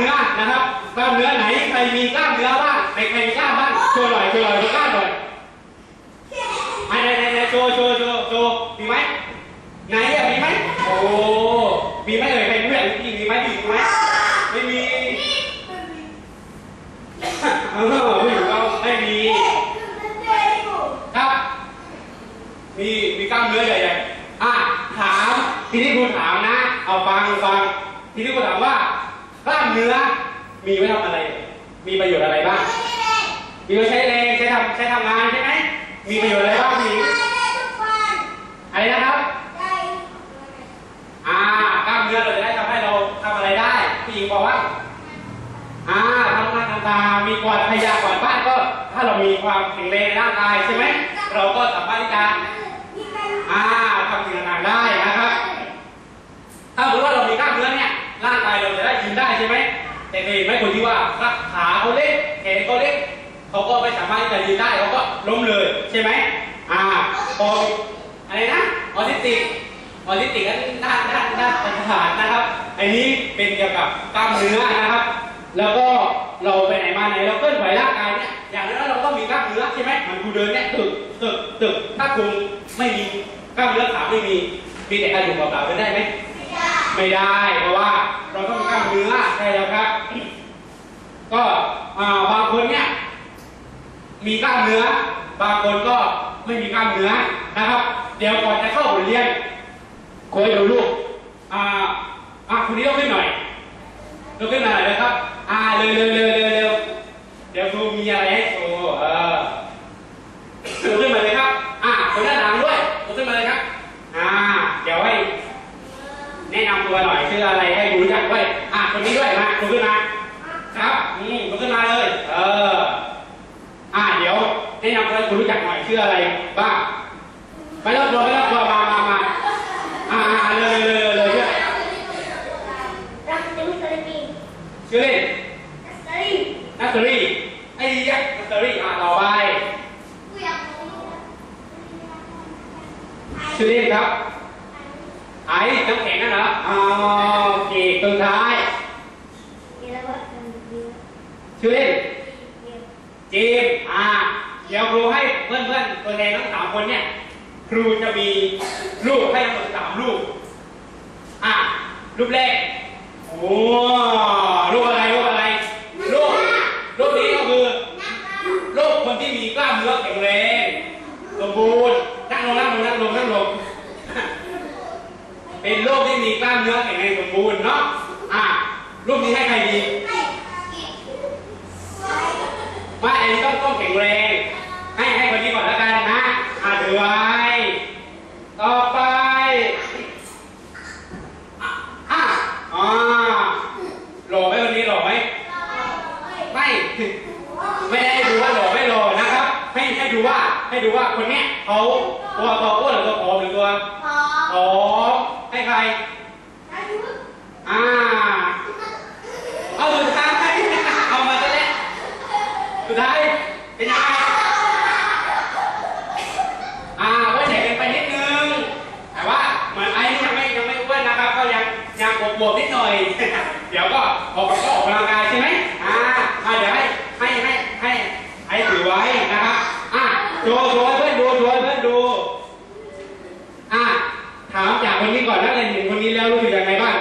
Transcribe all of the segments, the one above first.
เนื้อนะครับกล้ามเนื้อไหนใครมีกล้ามเนื้อบ้างใครใครมีกล้ามบ้างโชว์หน่อยโชว์หน่อยโชว์กล้ามหน่อยไหนไหนไหนโชว์โชว์โชว์โชว์มีไหมไหนอะมีไหมโอ้มีไหมเอ่ยใครเพื่อนพี่มีไหมพี่มีไหมไม่มีเออผู้หญิงเราไม่มีครับมีมีกล้ามเนื้อใหญ่ๆอะถามทีนี้ครูถามนะ เอาฟังฟังทีนี้ครูถามว่า กล้ามเนื้อ มีไว้ทำอะไร มีประโยชน์อะไรบ้าง มีไว้ใช้แรงใช้ทำใช้ทำงานใช่ไหมมีประโยชน์อะไรบ้างพี่หญิงอะไรนะครับอ่ากล้ามเนื้อเราจะได้ทำให้เราทำอะไรได้พี่หญิงบอกว่าอ่าทำงานต่างๆมีกวาดขยะกวาดบ้านก็ ถ้าเรามีความแข็งแรงในร่างกายใช่ไหมเราก็สามารถที่จะอ่าทำสิ่งต่างๆได้ ใช่ไหมแต่เคยเห็นไหมคนที่ว่าขาเขาเล็กแขนเขาเล็กเขาก็ไม่สามารถที่จะยืนได้เขาก็ล้มเลยใช่ไหมอ่าพออะไรนะออทิสติกออทิสติกนั้นด้านด้านด้านประสาทนะครับ อันนี้เป็นเกี่ยวกับกล้ามเนื้อนะครับ แล้วก็เราไปไหนมาไหนเราเคลื่อนไหวร่างกายเนี่ยอย่างนั้นเราต้องมีกล้ามเนื้อใช่ไหมมันกูเดินเนี่ยตึกตึกตึกถ้าคุณไม่มีกล้ามเนื้อขาไม่มีมีแต่กระดูกเปล่าๆเดินได้ไหมไม่ได้ไม่ได้เพราะว่า เราต้องมีกล้ามเนื้อใช่แล้วครับ ก็บางคนเนี่ยมีกล้ามเนื้อ บางคนก็ไม่มีกล้ามเนื้อนะครับ เดี๋ยวก่อนจะเข้าบทเรียนคุยดูลูกอ่าอ่าคุณนี้ยกขึ้นหน่อยยกขึ้นมาหน่อยนะครับ อ่าเลยเลยเลยเร็วเร็วเดี๋ยวครูมีอะไรให้โชว์เออยกขึ้นมาเลยครับ อ่าคนด้านหลังด้วยยกขึ้นมาเลยครับ อ่า เดี๋ยวให้ แนะนำตัวหน่อยชื่ออะไรให้รู้จักด้วย อะคนนี้ด้วยมาลุกขึ้นมา ครับอืมลุกขึ้นมาเลย เออ อะเดี๋ยว แนะนำตัวให้คุณรู้จักหน่อยชื่ออะไรบ้างไม่ต้องกลัวไม่ต้องกลัวมามามาอ่าอ่าเลยเลยเลยเลยชื่อชื่อเล่นนัสรีไอ้ยักษ์นัสรีอะต่อไปชื่อเล่นครับไอ้น้ำแข็งนั่นเหรออ๋อโอเคตัวท้ายชื่อเล่นเจมส์อ่า เดี๋ยวครูให้เพื่อนๆตัวแทนทั้งสามคนเนี่ยครูจะมีรูปให้ทั้งหมดสามรูป อ่ารูปแรกโอ้รูปอะไรรูปอะไรรูปรูปนี้ก็คือรูปคนที่มีกล้ามเนื้อแข็งแรงสมบูรณ์นั่งลงนั่งลงนั่งลงนั่งลงเป็นรูปที่มีกล้ามเนื้อแข็งแรงสมบูรณ์เนาะ อ่า รูปนี้ให้ใครดี ว่าอันนี้ต้องต้องแข็งแรง ให้ให้คนนี้ก่อนแล้วกันนะอ่าถือไว้ ต่อไปอะอะอ่าหล่อ ไหมวันนี้หล่อไหมไม่ไม่ได้ให้ดูว่าหล่อไม่หล่อนะครับ ให้ให้ดูว่าให้ดูว่าคนเนี้ยเขาตัวตัวอ้วนหรือตัวผอมหรือตัวผอมให้ใครอ่าเอาสุดท้ายเอามาซะแล้วสุดท้ายเป็นยังไงอ่าว่าใหญ่กันไปนิดนึง แต่ว่าเหมือนไอ้นี่ยังไม่ยังไม่อ้วนนะครับ ก็ยังยัง บวบๆนิดหน่อย เดี๋ยวก็ออกก็ออกกำลังกายใช่ไหมอ่าอ่าเดี๋ยวให้ให้ให้ให้ให้ถือไว้นะครับอ่าโชว์โชว์ให้เพื่อนดูโชว์ให้เพื่อนดูอ่าถามจากคนนี้ก่อนนักเรียนเห็นคนนี้แล้วรู้สึกยังไงบ้าง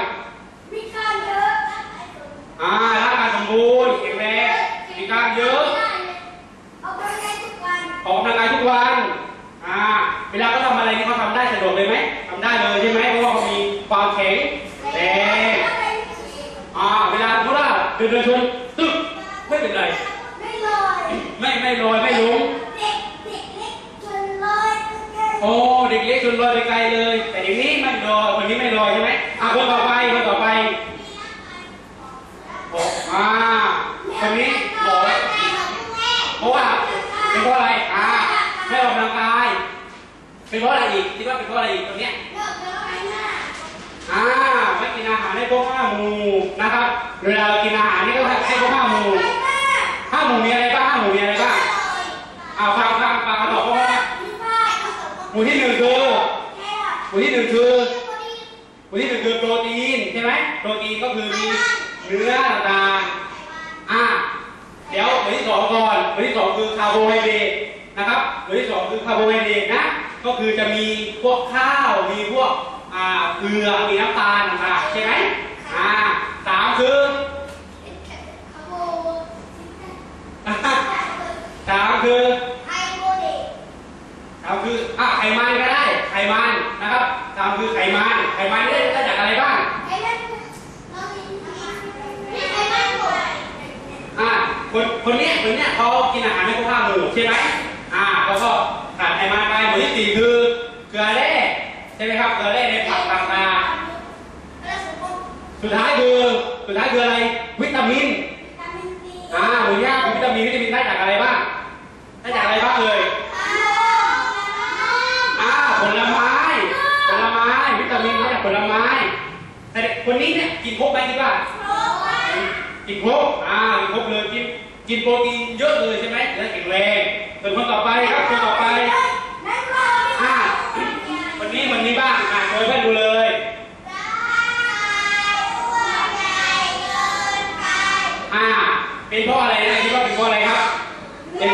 อ่าร่างกายสมบูรณ์แข็งแรงมีกล้ามเยอะออกกำลังกายทุกวันอ่าเวลาเขาทำอะไรนี่เขาทำได้สะดวกเลยไหมทำได้เลยใช่ไหมเพราะว่าเขามีความแข็งแรงอ่า เวลา เขาล่าเดินเดินชนตึ๊บไม่เป็นไร ไม่ไม่ลอยไม่ล้มโอ้เด็กเล็กชนลอยไปไกลเลย แต่เด็กนี้ไม่ลอยคนนี้ไม่ลอยใช่ไหมอ่าคนต่อไปคนต่อไปโอ้อ่าคนนี้ลอยเพราะว่าเป็นเพราะอะไรอ่าไม่ออกกำลังกายเป็นเพราะอะไรอีกคิดว่าเป็นเพราะอะไรอีกตรงเนี้ยอ่า ไม่กินอาหารให้ครบห้าหมูนะครับ เวลาเรากินอาหารนี่ก็ให้ครบห้าหมูห้าหมูมีอะไรบ้างห้าหมูมีอะไรบ้างอ่าฟังฟังฟังตอเพราะว่าหมูที่หนึ่งคือหมูที่หนึ่งคือหมูที่หนึ่งคือโปรตีนใช่ไหมโปรตีนก็คือมีเนื้อต่างๆอ่าเดี๋ยวตัวที่สองก่อนตัวที่สองคือคาร์โบไฮเดรตนะครับตัวที่สองคือคาร์โบไฮเดรตนะก็คือจะมีพวกข้าวมีพวก อ่าเกลือมีน้ำตาลต่างๆใช่ไหมอ่าสามคือสามคือสามคืออะไขมันก็ได้ไขมันนะครับสามคือไขมันไขมันได้ได้จากอะไรบ้างอะคนคนเนี้ยคนเนี้ยเขากินอาหารไม่ครบห้าหมู่ใช่ไหมอ่าเขาก็ขาดไขมันไปหมู่ที่สี่คือเกลือแร่ใช่ไหมครับเกลือแร่ในผักต่างๆ สุดท้ายคือสุดท้ายคืออะไรวิตามินอ่าหมูย่างวิตามินวิตามินได้จากอะไรบ้างได้จากอะไรบ้างเลยอ่าผลไม้ผลไม้วิตามินมาจากผลไม้แต่คนนี้เนี่ยกินครบไหมคิดว่ากินครบอ่ากินครบเลยกินกินโปรตีนเยอะเลยใช่ไหมจะได้แข็งแรงส่วนคนต่อไปครับคนต่อไปอ่าวันนี้วันนี้บ้างอ่าโชว์ให้เพื่อนดูเลยอ่า เป็นเพราะอะไรนะคิดว่าเป็นเพราะอะไรครับเป็น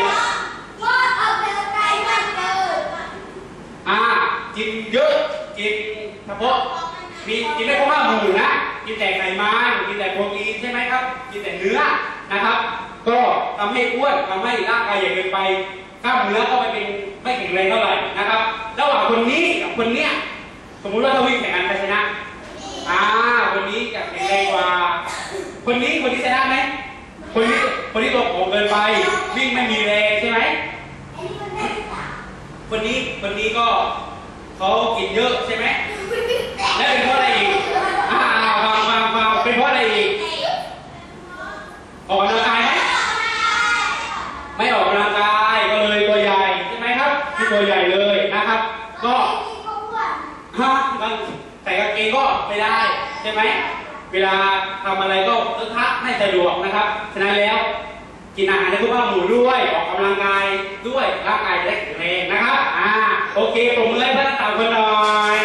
อ่ากินเยอะกินเฉพาะมีกินไม่ครบห้าหมู่นะกินแต่ไขมันกินแต่โปรตีนใช่ไหมครับ กินแต่เนื้อนะครับ ก็ทำให้อ้วนทำให้ร่างกายใหญ่เกินไปกล้ามเนื้อก็ไม่เป็นไม่แข็งแรงเท่าไหร่นะครับระหว่างคนนี้กับคนเนี้ยสมมุติว่าถ้าวิ่งแข่งกันใครชนะอ่าคนนี้จะแข็งแรงกว่า คนนี้คนนี้ชนะไหม คนนี้คนนี้ตัวผมเกินไป วิ่งไม่มีแรงใช่ไหมคนนี้คนนี้ก็เขากินเยอะใช่ไหมแล้วเป็นเพราะอะไรอีกอ่าฟังฟังฟังเป็นเพราะอะไรอีกออกกำลังกายไหมไม่ออกกำลังกายก็เลยตัวใหญ่ใช่ไหมครับที่ตัวใหญ่เลยนะครับ ก็ฮะใส่กางเกงก็ไม่ได้ใช่ไหม เวลาทำอะไรก็เอะทะไม่สะดวกนะครับฉะนั้นแล้วกินอาหารในทุกภาหมูด้วยออกกำลังกายด้วยร่างกายจะได้แข็งแรงนะครับอ่าโอเคปรบมือให้เพื่อนสามคนหน่อย